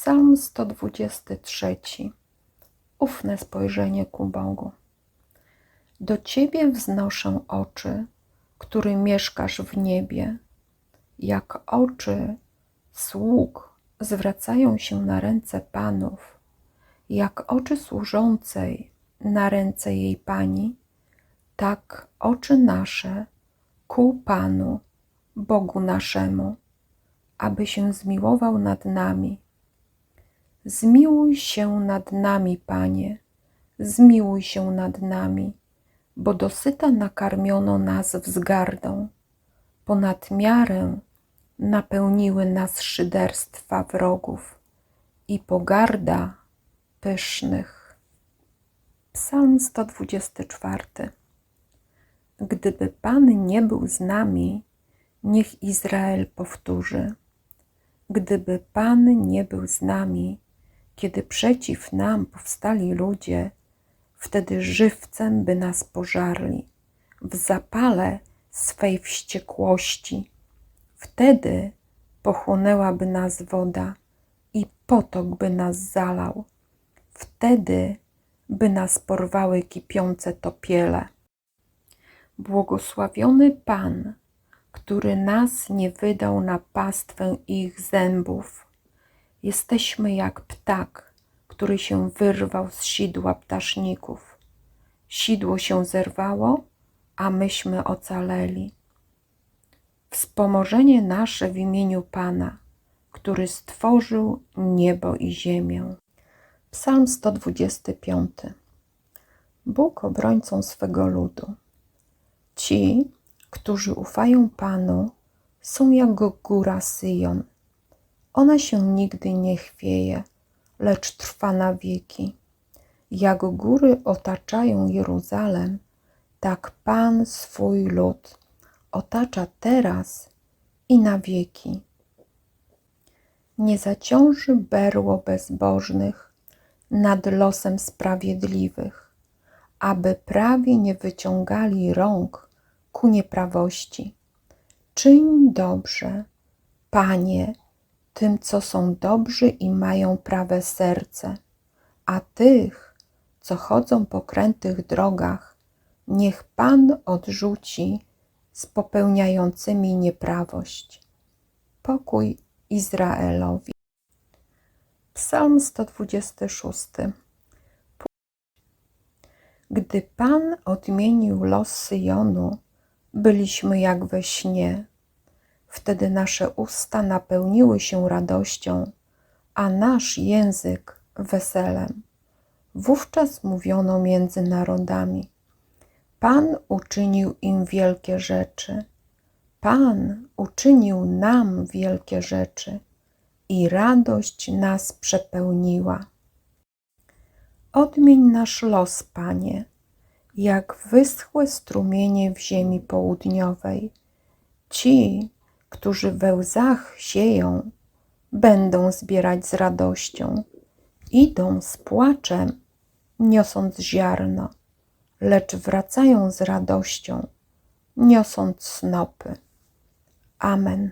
Psalm 123. Ufne spojrzenie ku Bogu. Do Ciebie wznoszę oczy, który mieszkasz w niebie, jak oczy sług zwracają się na ręce panów, jak oczy służącej na ręce jej pani, tak oczy nasze ku Panu, Bogu naszemu, aby się zmiłował nad nami. Zmiłuj się nad nami, Panie, zmiłuj się nad nami, bo dosyta nakarmiono nas wzgardą, ponad miarę napełniły nas szyderstwa wrogów i pogarda pysznych. Psalm 124 Gdyby Pan nie był z nami, niech Izrael powtórzy. Gdyby Pan nie był z nami, kiedy przeciw nam powstali ludzie, wtedy żywcem by nas pożarli, w zapale swej wściekłości. Wtedy pochłonęłaby nas woda i potok by nas zalał. Wtedy by nas porwały kipiące topiele. Błogosławiony Pan, który nas nie wydał na pastwę ich zębów. Jesteśmy jak ptak, który się wyrwał z sidła ptaszników. Sidło się zerwało, a myśmy ocaleli. Wspomożenie nasze w imieniu Pana, który stworzył niebo i ziemię. Psalm 125. Bóg obrońcą swego ludu. Ci, którzy ufają Panu, są jak góra Syjon. Ona się nigdy nie chwieje, lecz trwa na wieki. Jak góry otaczają Jeruzalem, tak Pan swój lud otacza teraz i na wieki. Nie zaciąży berło bezbożnych nad losem sprawiedliwych, aby prawie nie wyciągali rąk ku nieprawości. Czyń dobrze, Panie, tym, co są dobrzy i mają prawe serce, a tych, co chodzą po krętych drogach, niech Pan odrzuci z popełniającymi nieprawość. Pokój Izraelowi. Psalm 126. Gdy Pan odmienił los Syjonu, byliśmy jak we śnie. Wtedy nasze usta napełniły się radością, a nasz język weselem. Wówczas mówiono między narodami: Pan uczynił im wielkie rzeczy. Pan uczynił nam wielkie rzeczy i radość nas przepełniła. Odmień nasz los, Panie, jak wyschłe strumienie w ziemi południowej. Ci, którzy we łzach sieją, będą zbierać z radością. Idą z płaczem, niosąc ziarno, lecz wracają z radością, niosąc snopy. Amen.